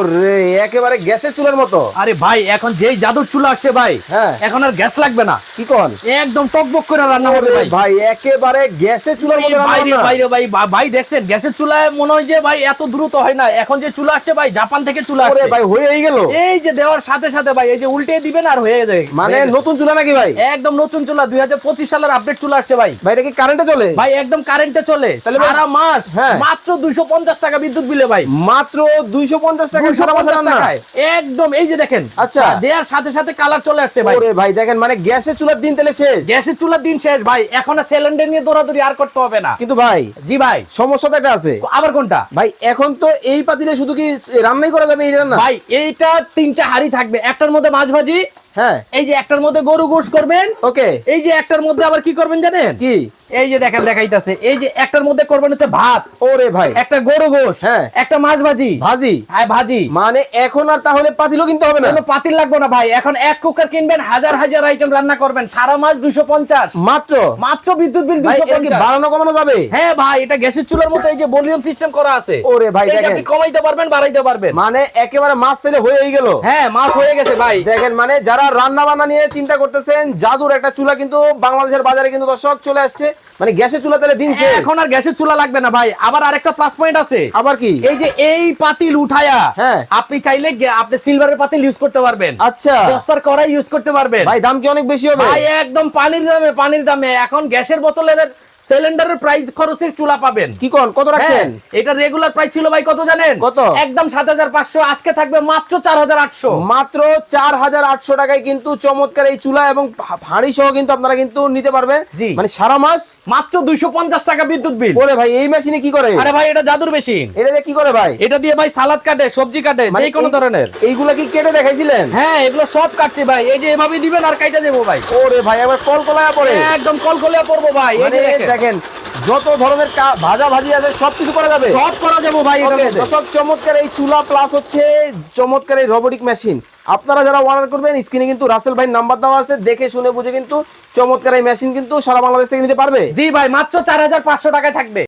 corre. একেবারে গ্যাসের চুলার মতো। আরে ভাই এখন যেই জাদুর চুলা আসছে ভাই হ্যাঁ। এখন আর গ্যাস লাগবে না। কি কন? একদম টকবক করে রান্না হবে ভাই। ভাই একেবারে গ্যাসের চুলার মতো বাইরে। বাইরে ভাই ভাই দেখছেন গ্যাসের চুলায় মনে হয় যে ভাই এত দ্রুত হয় না। এখন যে চুলা আসছে ভাই জাপান থেকে চুলা আসছে। ভাই হয়েই গেল। এই যে দেওয়ার সাথে সাথে ভাই এই যে উল্টে দিবেন আর হয়ে যায়। মানে নতুন চুলা নাকি ভাই? একদম নতুন চুলা দুই হাজার পঁচিশ সালের আপডেট চুলা আসছে ভাই। ভাই এটা কি কারেন্টে চলে? ভাই একদম কারেন্টে চলে। তাহলে সারা মাস হ্যাঁ। মাত্র দুইশো পঞ্চাশ টাকা বিদ্যুৎ বিলে ভাই। মাত্র দুইশো পঞ্চাশ টাকা সারা 250 রান্না টাকায়। একদম এই যে দেখেন আচ্ছা। দেওয়ার সাথে সাথে কালার চলে আসছে ভাই। ওরে ভাই দেখেন মানে গ্যাসের চুলার দিন তাহলে শেষ। গ্যাসের চুলার দিন শেষ ভাই। এখন সিলিন্ডার নিয়ে দৌড়াদৌড়ি আর করতে হবে না। কিন্তু ভাই জি ভাই। সমস্যা একটা আছে। আবার কোনটা? ভাই এখন তো এই পাতিলে শুধু কি রান্নাই করা যাবে এই রান্না? ভাই এইটা তিনটা হাড়ি থাকবে। একটার মধ্যে মাছ ভাজি হ্যাঁ। এই যে একটার মধ্যে গরু গোশ করবেন। ওকে। এই যে একটার মধ্যে আবার কি করবেন জানেন? কি? এই যে দেখেন দেখাইতাছে। এই যে একটার মধ্যে করবেন হচ্ছে ভাত। ওরে ভাই। একটা গরু গোশ হ্যাঁ। একটা মাছ ভাজি। ভাজি। হ্যাঁ ভাজি। মানে এখন আর তাহলে পাতিলও কিনতে হবে না? কোনো পাতিল লাগবে না ভাই। এখন এক কুকার কিনবেন হাজার হাজার আইটেম রান্না করবেন। সারা মাস দুইশো পঞ্চাশ। মাত্র? মাত্র বিদ্যুৎ বিল বাড়ানো কমানো যাবে? হ্যাঁ ভাই এটা গ্যাসের চুলার মতো এই যে ভলিউম সিস্টেম করা আছে। ওরে ভাই দেখেন। আপনি কমাইতে পারবেন বাড়াইতে পারবেন। মানে একেবারে মাছ তাহলে হয়েই গেল। হ্যাঁ মাছ হয়ে গেছে ভাই। দেখেন মানে যারা রান্না বান্না নিয়ে চিন্তা করতেছেন জাদুর একটা চুলা কিন্তু বাংলাদেশের বাজারে কিন্তু দর্শক চলে আসছে। মানে গ্যাসের চুলা তাহলে দিন এখন আর গ্যাসের চুলা লাগবে না ভাই। আবার আরেকটা প্লাস পয়েন্ট আছে। আবার কি? এই যে এই পাতিল উঠায়া হ্যাঁ। আপনি চাইলে আপনি সিলভারের পাতিল ইউজ করতে পারবেন। আচ্ছা। দস্তার কড়াই ইউজ করতে পারবেন। ভাই দাম কি অনেক বেশি হবে? ভাই একদম পানির দামে পানির দামে। এখন গ্যাসের বোতলে সিলিন্ডারের প্রাইস খরচে চুলা পাবেন। কি কোন? কত রাখছেন? হ্যাঁ, এটা রেগুলার প্রাইস ছিল ভাই কত জানেন? কত? একদম সাত হাজার পাঁচশো আজকে থাকবে মাত্র চার হাজার আটশো। মাত্র চার হাজার আটশো টাকায় কিন্তু চমৎকার এই চুলা এবং হাঁড়ি সহ কিন্তু আপনারা কিন্তু নিতে পারবেন। মানে সারা মাস? মাত্র দুইশো পঞ্চাশ টাকা বিদ্যুৎ বিল। ওরে ভাই এই মেশিনে কি করে? আরে ভাই এটা জাদুর মেশিন। এটা দিয়ে কি করে ভাই? এটা দিয়ে ভাই সালাদ কাটে সবজি কাটে মানে যে কোনো ধরনের। এইগুলা কি কেটে দেখাইছিলেন? হ্যাঁ এগুলো সব কাটছে ভাই। এই যে এভাবে দিবেন আর কাইটা দেবো ভাই। ওরে ভাই আবার কল কলায়া পড়ে। একদম কল কলিয়া পড়ব ভাই। এই মানে দেখেন। যত ধরনের ভাজা ভাজি আছে সবকিছু করা যাবে সব করা যাব ভাই। দর্শক চমৎকার এই চুলা প্লাস হচ্ছে চমৎকার এই রোবোটিক মেশিন আপনারা যারা অর্ডার করবেন স্ক্রিনে কিন্তু রাসেল ভাই নাম্বার দেওয়া আছে দেখে শুনে বুঝে কিন্তু চমৎকার এই মেশিন কিন্তু সারা বাংলাদেশ থেকে নিতে পারবে জি ভাই মাত্র চার হাজার পাঁচশো টাকায় থাকবে